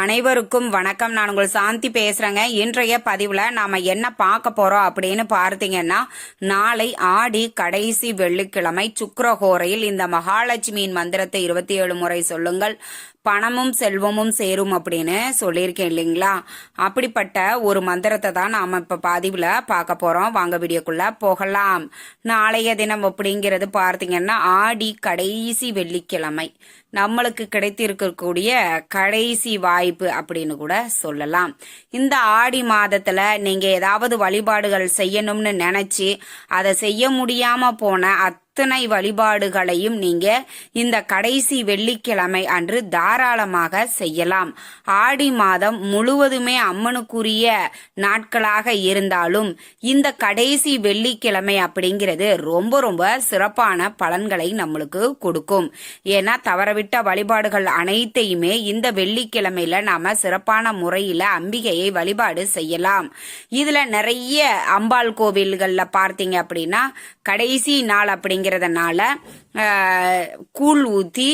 அனைவருக்கும் வணக்கம். நான் உங்கள் சாந்தி பேசுறேங்க. இன்றைய பதிவுல நாம என்ன பார்க்க போறோம் அப்படின்னு பார்த்தீங்கன்னா நாளை ஆடி கடைசி வெள்ளிக்கிழமை சுக்கிரஹோரையில் இந்த மகாலட்சுமியின் மந்திரத்தை இருபத்தி ஏழு முறை சொல்லுங்கள். பணமும் செல்வமும் சேரும் அப்படின்னு சொல்லியிருக்கேன் இல்லைங்களா? அப்படிப்பட்ட ஒரு மந்திரத்தை தான் நாம இப்ப பதிவில் பார்க்க போறோம். வாங்க வீடியோக்குள்ள போகலாம். நாளைய தினம் அப்படிங்கிறது பார்த்தீங்கன்னா ஆடி கடைசி வெள்ளிக்கிழமை. நம்மளுக்கு கிடைத்திருக்கக்கூடிய கடைசி வாய்ப்பு அப்படின்னு கூட சொல்லலாம். இந்த ஆடி மாதத்துல நீங்க ஏதாவது வழிபாடுகள் செய்யணும்னு நினைச்சு அதை செய்ய முடியாம போன அத்தனை வழிபாடுகளையும் நீங்க இந்த கடைசி வெள்ளிக்கிழமை அன்று தாராளமாக செய்யலாம். ஆடி மாதம் முழுவதுமே அம்மனுக்குரிய நாட்களாக இருந்தாலும் இந்த கடைசி வெள்ளிக்கிழமை அப்படிங்கிறது ரொம்ப ரொம்ப சிறப்பான பலன்களை நம்மளுக்கு கொடுக்கும். ஏன்னா தவறவிட்ட வழிபாடுகள் அனைத்தையுமே இந்த வெள்ளிக்கிழமையில நாம சிறப்பான முறையில அம்பிகையை வழிபாடு செய்யலாம். இதுல நிறைய அம்பாள் கோவில்கள்ல பார்த்தீங்க அப்படின்னா கடைசி நாள் அப்படிங்கிறதுனால கூழ் ஊற்றி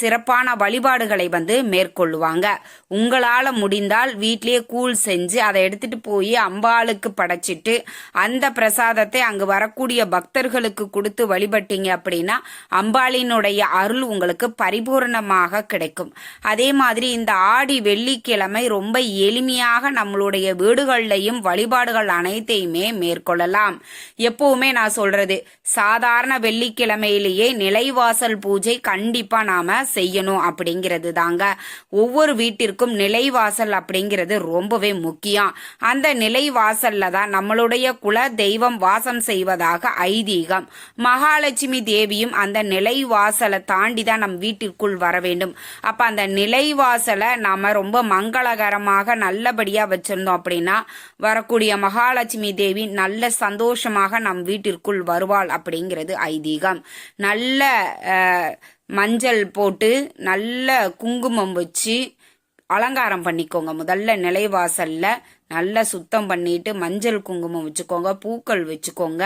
சிறப்பான வழிபாடுகளை வந்து மேற்கொள்ளுவாங்க. உங்களால முடிந்தால் வீட்லேயே கூழ் செஞ்சு அதை எடுத்துட்டு போய் அம்பாளுக்கு படைச்சிட்டு அந்த பிரசாதத்தை அங்கு வரக்கூடிய பக்தர்களுக்கு கொடுத்து வழிபட்டீங்க அப்படின்னா அம்பாளினுடைய அருள் உங்களுக்கு பரிபூரணமாக கிடைக்கும். அதே மாதிரி இந்த ஆடி வெள்ளிக்கிழமை ரொம்ப எளிமையாக நம்மளுடைய வீடுகள்லையும் வழிபாடுகள் அனைத்தையுமே மேற்கொள்ளலாம். எப்பவுமே நான் சொல்றது சாதாரண வெள்ளிக்கிழமையிலேயே நிலைவாசல் பூஜை கண்டிப்பா நாம் செய்யணும் அப்படிங்கிறது தாங்க ஒவ்வொரு வீட்டிற்கும் நிலைவாசல் அப்படிங்கிறது ரொம்பவே முக்கியம். அந்த நிலைவாசல்ல தான் நம்மளுடைய குல தெய்வம் வாசம் செய்வதாக ஐதீகம். மகாலட்சுமி தேவியும் அந்த நிலைவாசலை தாண்டி தான் நம் வீட்டிற்குள் வர வேண்டும். அப்ப அந்த நிலைவாசலை நாம ரொம்ப மங்களகரமாக நல்லபடியா வச்சிருந்தோம் அப்படின்னா வரக்கூடிய மகாலட்சுமி தேவி நல்ல சந்தோஷமாக நம் வீட்டிற்குள் வருவாள் அப்படிங்கிறது ஐதீகம். நல்ல மஞ்சள் போட்டு நல்ல குங்குமம் வச்சு அலங்காரம் பண்ணிக்கோங்க. முதல்ல நிலைவாசல்ல நல்லா சுத்தம் பண்ணிட்டு மஞ்சள் குங்குமம் வச்சுக்கோங்க பூக்கள் வச்சுக்கோங்க.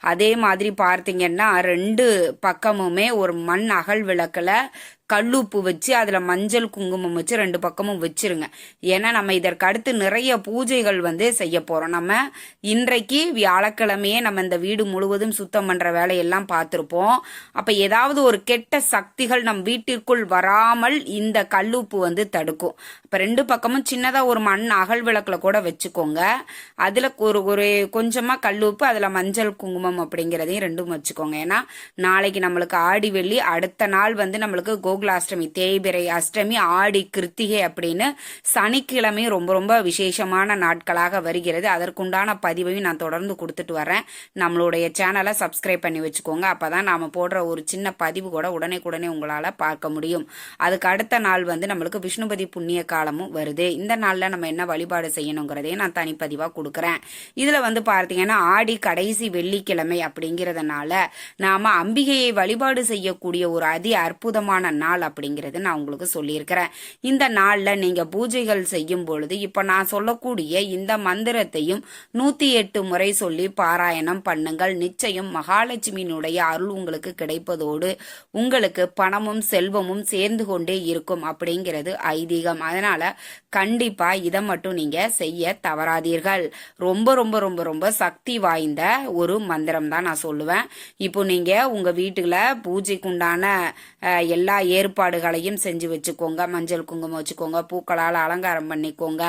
அதே மாதிரி பார்த்தீங்கன்னா ரெண்டு பக்கமுமே ஒரு மண் அகல் விளக்கில் கல்லுப்பு வச்சு அதில் மஞ்சள் குங்குமம் வச்சு ரெண்டு பக்கமும் வச்சிருங்க. ஏன்னா நம்ம இதற்கு அடுத்து நிறைய பூஜைகள் வந்து செய்ய போகிறோம் நம்ம இன்றைக்கு வியாழக்கிழமையே நம்ம இந்த வீடு முழுவதும் சுத்தம் பண்ணுற வேலையெல்லாம் பார்த்துருப்போம். அப்போ ஏதாவது ஒரு கெட்ட சக்திகள் நம் வீட்டிற்குள் வராமல் இந்த கல்லுப்பு வந்து தடுக்கும். இப்போ ரெண்டு பக்கமும் சின்னதாக ஒரு மண் அகல் விளக்கில் கூட வச்சுக்கோங்க. அதில் ஒரு ஒரு கொஞ்சமாக கல்லுப்பு அதில் மஞ்சள் குங்குமம் அப்படிங்கிறதையும் ரெண்டும் வச்சுக்கோங்க. ஏன்னா நாளைக்கு நம்மளுக்கு ஆடி வெள்ளி அடுத்த நாள் வந்து நம்மளுக்கு கோ கோகுலாஷ்டமி தேய்பிரை அஷ்டமி ஆடி கிருத்திகை அப்படின்னு சனிக்கிழமை ரொம்ப ரொம்ப விசேஷமான நாட்களாக வருகிறது. அதற்குண்டான பதிவையும் நான் தொடர்ந்து கொடுத்துட்டு வரேன். நம்மளுடைய சேனலை சப்ஸ்கிரைப் பண்ணி வச்சுக்கோங்க. அப்பதான் நாம போடுற ஒரு சின்ன பதிவு கூட உடனே உடனே உங்களால் பார்க்க முடியும். அதுக்கு அடுத்த நாள் வந்து நம்மளுக்கு விஷ்ணுபதி புண்ணிய காலமும் வருது. இந்த நாளில் நம்ம என்ன வழிபாடு செய்யணுங்கிறதையும் நான் தனிப்பதிவாக கொடுக்குறேன். இதில் வந்து பார்த்தீங்கன்னா ஆடி கடைசி வெள்ளிக்கிழமை அப்படிங்கிறதுனால நாம அம்பிகையை வழிபாடு செய்யக்கூடிய ஒரு அதி அற்புதமான நாள் நாள் அப்படிங்கிறது நான் உங்களுக்கு சொல்லியிருக்கிறேன். இந்த நாளில் நீங்கள் பூஜைகள் செய்யும் பொழுது இப்போ நான் சொல்லக்கூடிய இந்த மந்திரத்தையும் நூற்றி எட்டு முறை சொல்லி பாராயணம் பண்ணுங்கள். நிச்சயம் மகாலட்சுமியினுடைய அருள் உங்களுக்கு கிடைப்பதோடு உங்களுக்கு பணமும் செல்வமும் சேர்ந்து கொண்டே இருக்கும் அப்படிங்கிறது ஐதீகம். அதனால் கண்டிப்பாக இதை மட்டும் நீங்கள் செய்ய தவறாதீர்கள். ரொம்ப ரொம்ப ரொம்ப ரொம்ப சக்தி வாய்ந்த ஒரு மந்திரம் தான் நான் சொல்லுவேன். இப்போ நீங்கள் உங்கள் வீட்டில் பூஜைக்குண்டான எல்லா ஏ ஏற்பாடுகளையும் செஞ்சு வச்சுக்கோங்க. மஞ்சள் குங்குமம் வச்சுக்கோங்க. பூக்களால் அலங்காரம் பண்ணிக்கோங்க.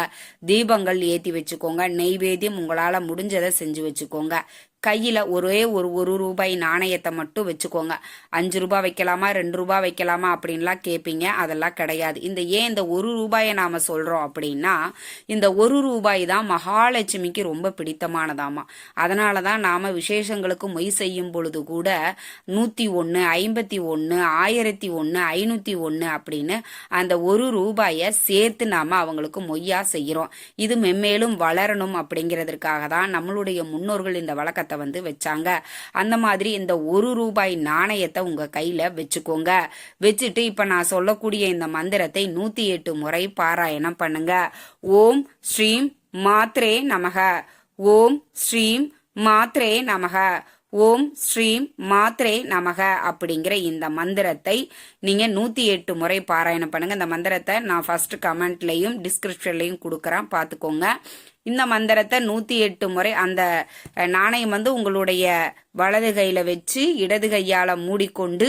தீபங்கள் ஏற்றி வச்சுக்கோங்க. நெய்வேத்தியம் உங்களால் முடிஞ்சதை செஞ்சு வச்சுக்கோங்க. கையில் ஒரே ஒரு ஒரு ரூபாய் நாணயத்தை மட்டும் வச்சுக்கோங்க. அஞ்சு ரூபாய் வைக்கலாமா ரெண்டு ரூபாய் வைக்கலாமா அப்படின்லாம் கேட்பீங்க அதெல்லாம் கிடையாது. இந்த ஏன் இந்த ஒரு ரூபாயை நாம் சொல்கிறோம் அப்படின்னா இந்த ஒரு ரூபாய் தான் மகாலட்சுமிக்கு ரொம்ப பிடித்தமானதாமா. அதனால தான் நாம் விசேஷங்களுக்கு மொய் செய்யும் பொழுது கூட நூற்றி ஒன்று ஐம்பத்தி ஒன்று ஆயிரத்தி ஒன்று ஐநூற்றி ஒன்று அப்படின்னு அந்த ஒரு ரூபாயை சேர்த்து நாம் அவங்களுக்கு மொய்யா செய்கிறோம் இது மென்மேலும் வளரணும் அப்படிங்கிறதுக்காக தான் நம்மளுடைய முன்னோர்கள் இந்த வழக்கத்தை வந்து வச்சாங்க. அந்த மாதிரி இந்த ஒரு ரூபாய் நாணயத்தை உங்க கையில வச்சுக்கோங்க. வச்சுட்டு இப்ப நான் சொல்லக்கூடிய இந்த மந்திரத்தை நூத்தி எட்டு முறை பாராயணம் பண்ணுங்க. ஓம் ஸ்ரீம் மாத்ரே நமக. ஓம் ஸ்ரீம் மாத்ரே நமக. ஓம் ஸ்ரீம் மாத்ரே நமக அப்படிங்கிற இந்த மந்திரத்தை நீங்க நூத்தி எட்டு முறை பாராயணம் பண்ணுங்க. இந்த மந்திரத்தை நான் ஃபர்ஸ்ட் கமெண்ட்லயும் டிஸ்கிரிப்ஷன்லயும் கொடுக்கறேன். பார்த்துக்கோங்க. இந்த மந்திரத்தை நூத்தி எட்டு முறை அந்த நாணயம் வந்து உங்களுடைய வலது கையில வச்சு இடது கையால மூடிக்கொண்டு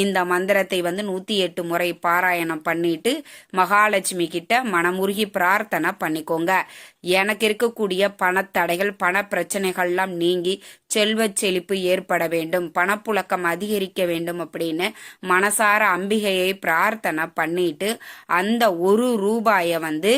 இந்த மந்திரத்தை வந்து நூத்தி எட்டு முறை பாராயணம் பண்ணிட்டு மகாலட்சுமி கிட்ட மனமுருகி பிரார்த்தனை பண்ணிக்கோங்க. எனக்கு இருக்கக்கூடிய பணத்தடைகள் பண பிரச்சனைகள்லாம் நீங்கி செல்வ செழிப்பு ஏற்பட வேண்டும் பணப்புழக்கம் அதிகரிக்க வேண்டும் அப்படின்னு மனசார அம்பிகையை பிரார்த்தனை பண்ணிட்டு அந்த ஒரு ரூபாயை வந்து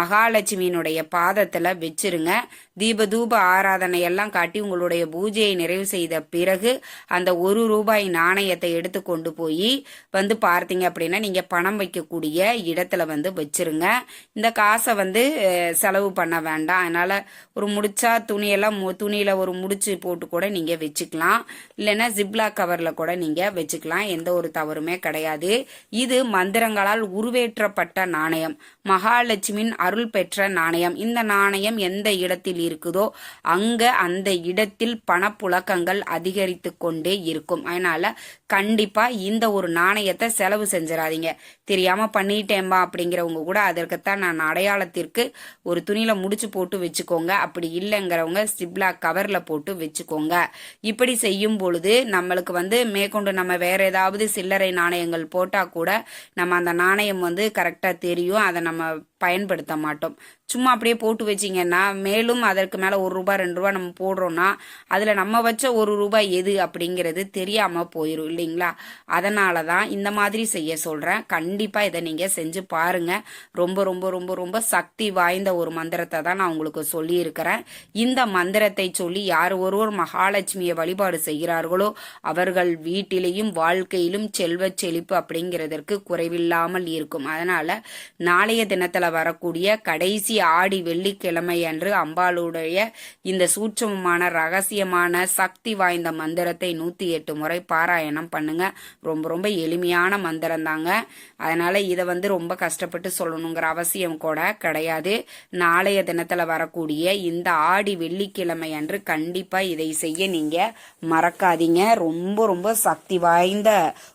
மகாலட்சுமியினுடைய பாதத்தை பாதத்துல வச்சிருங்க. தீப தூப ஆராதனை எல்லாம் காட்டி உங்களுடைய பூஜையை நிறைவு செய்த பிறகு அந்த ஒரு ரூபாய் நாணயத்தை எடுத்து கொண்டு போய் வந்து பார்த்தீங்க அப்படின்னா நீங்க பணம் வைக்கக்கூடிய இடத்துல வந்து வச்சிருங்க. இந்த காசை வந்து செலவு பண்ண வேண்டாம். அதனால ஒரு முடிச்சா துணியெல்லாம் மு- துணியில ஒரு முடிச்சு போட்டு கூட நீங்க வச்சுக்கலாம். இல்லைன்னா ஜிப்லா கவர்ல கூட நீங்க வச்சுக்கலாம். எந்த ஒரு தவறுமே கிடையாது. இது மந்திரங்களால் உருவேற்றப்பட்ட நாணயம். மகாலட்சுமியின் அருள் பெற்ற நாணயம். இந்த நாணயம் நாணயம் எந்த இடத்தில் இருக்குதோ அங்க அந்த இடத்தில் பணப்புழக்கங்கள் அதிகரித்து கொண்டே இருக்கும். அதனால கண்டிப்பா இந்த ஒரு நாணயத்தை செலவு செஞ்சிடாதீங்க. தெரியாம பண்ணிட்டேன்பா அப்படிங்கிறவங்க கூட அதற்குத்தான் நான் அடையாளத்திற்கு ஒரு துணியில முடிச்சு போட்டு வச்சுக்கோங்க. அப்படி இல்லைங்கிறவங்க சிப்லா கவர்ல போட்டு வச்சுக்கோங்க. இப்படி செய்யும் பொழுது நம்மளுக்கு வந்து மேற்கொண்டு நம்ம வேற ஏதாவது சில்லறை நாணயங்கள் போட்டா கூட நம்ம அந்த நாணயம் வந்து கரெக்டா தெரியும். அதை நம்ம பயன்படுத்த மாட்டோம். சும்மா அப்படியே போட்டு வச்சிங்கன்னா மேலும் அதற்கு மேலே ஒரு ரூபாய் ரெண்டு ரூபா நம்ம போடுறோன்னா அதில் நம்ம வச்ச ஒரு ரூபாய் எது அப்படிங்கிறது தெரியாமல் போயிடும் இல்லைங்களா? அதனால தான் இந்த மாதிரி செய்ய சொல்கிறேன் கண்டிப்பாக இதை நீங்கள் செஞ்சு பாருங்க. ரொம்ப ரொம்ப ரொம்ப ரொம்ப சக்தி வாய்ந்த ஒரு மந்திரத்தை தான் நான் உங்களுக்கு சொல்லியிருக்கிறேன். இந்த மந்திரத்தை சொல்லி யார் ஒருவர் மகாலட்சுமியை வழிபாடு செய்கிறார்களோ அவர்கள் வீட்டிலேயும் வாழ்க்கையிலும் செல்வ செழிப்பு அப்படிங்கிறதற்கு குறைவில்லாமல் இருக்கும். அதனால் நாளைய தினத்தில் வரக்கூடிய கடைசி ஆடி வெள்ளிக்கிழமை கிழமையன்று அம்பாளுடைய இந்த சூட்சமமான ரகசியமான சக்தி வாய்ந்த மந்திரத்தை நூத்தி எட்டு முறை பாராயணம் பண்ணுங்க. ரொம்ப ரொம்ப எளிமையான மந்திரம் தாங்க அதனால இதை வந்து ரொம்ப கஷ்டப்பட்டு சொல்லணுங்கிற அவசியம் கூட கிடையாது. நாளைய தினத்துல வரக்கூடிய இந்த ஆடி வெள்ளிக்கிழமை அன்று கண்டிப்பா இதை செய்ய நீங்க மறக்காதீங்க. ரொம்ப ரொம்ப சக்தி வாய்ந்த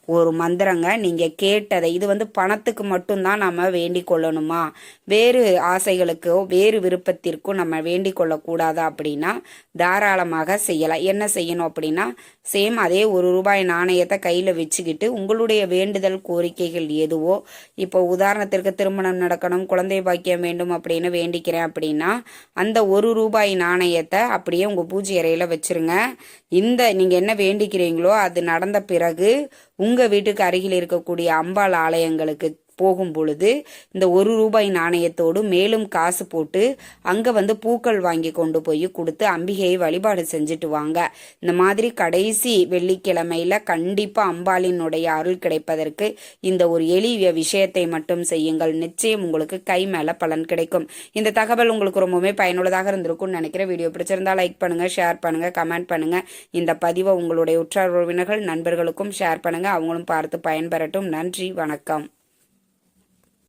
ஒரு மந்திரங்க. நீங்க கேட்டதை இது வந்து பணத்துக்கு மட்டும்தான் நம்ம வேண்டிக் கொள்ளணுமா? வேறு ஆசைகளுக்கோ வேறு விருப்பத்திற்கும் நம்ம வேண்டிக் கொள்ளக்கூடாதா அப்படின்னா தாராளமாக செய்யலாம் என்ன செய்யணும் அப்படின்னா சேம் அதே ஒரு ரூபாய் நாணயத்தை கையில் வச்சுக்கிட்டு உங்களுடைய வேண்டுதல் கோரிக்கைகள் எதுவோ இப்போ உதாரணத்திற்கு திருமணம் நடக்கணும் குழந்தை பாக்கியம் வேண்டும் அப்படின்னு வேண்டிக்கிறேன் அப்படின்னா அந்த ஒரு ரூபாய் நாணயத்தை அப்படியே உங்கள் பூஜை அறையில் வச்சிருங்க. இந்த நீங்கள் என்ன வேண்டிக்கிறீங்களோ அது நடந்த பிறகு உங்கள் வீட்டுக்கு அருகில் இருக்கக்கூடிய அம்பாள் ஆலயங்களுக்கு போகும் பொழுது இந்த ஒரு ரூபாய் நாணயத்தோடு மேலும் காசு போட்டு அங்கே வந்து பூக்கள் வாங்கி கொண்டு போய் கொடுத்து அம்பிகையை வழிபாடு செஞ்சுட்டு வாங்க. இந்த மாதிரி கடைசி வெள்ளிக்கிழமையில கண்டிப்பாக அம்பாளினுடைய அருள் கிடைப்பதற்கு இந்த ஒரு எளிய விஷயத்தை மட்டும் செய்யுங்கள். நிச்சயம் உங்களுக்கு கை மேலே பலன் கிடைக்கும். இந்த தகவல் உங்களுக்கு ரொம்பவுமே பயனுள்ளதாக இருந்திருக்கும்னு நினைக்கிறேன். வீடியோ பிடிச்சிருந்தா லைக் பண்ணுங்க ஷேர் பண்ணுங்க கமெண்ட் பண்ணுங்க. இந்த பதிவை உங்களுடைய உற்றார் உறவினர்கள் நண்பர்களுக்கும் ஷேர் பண்ணுங்க. அவங்களும் பார்த்து பயன்பெறட்டும். நன்றி வணக்கம்.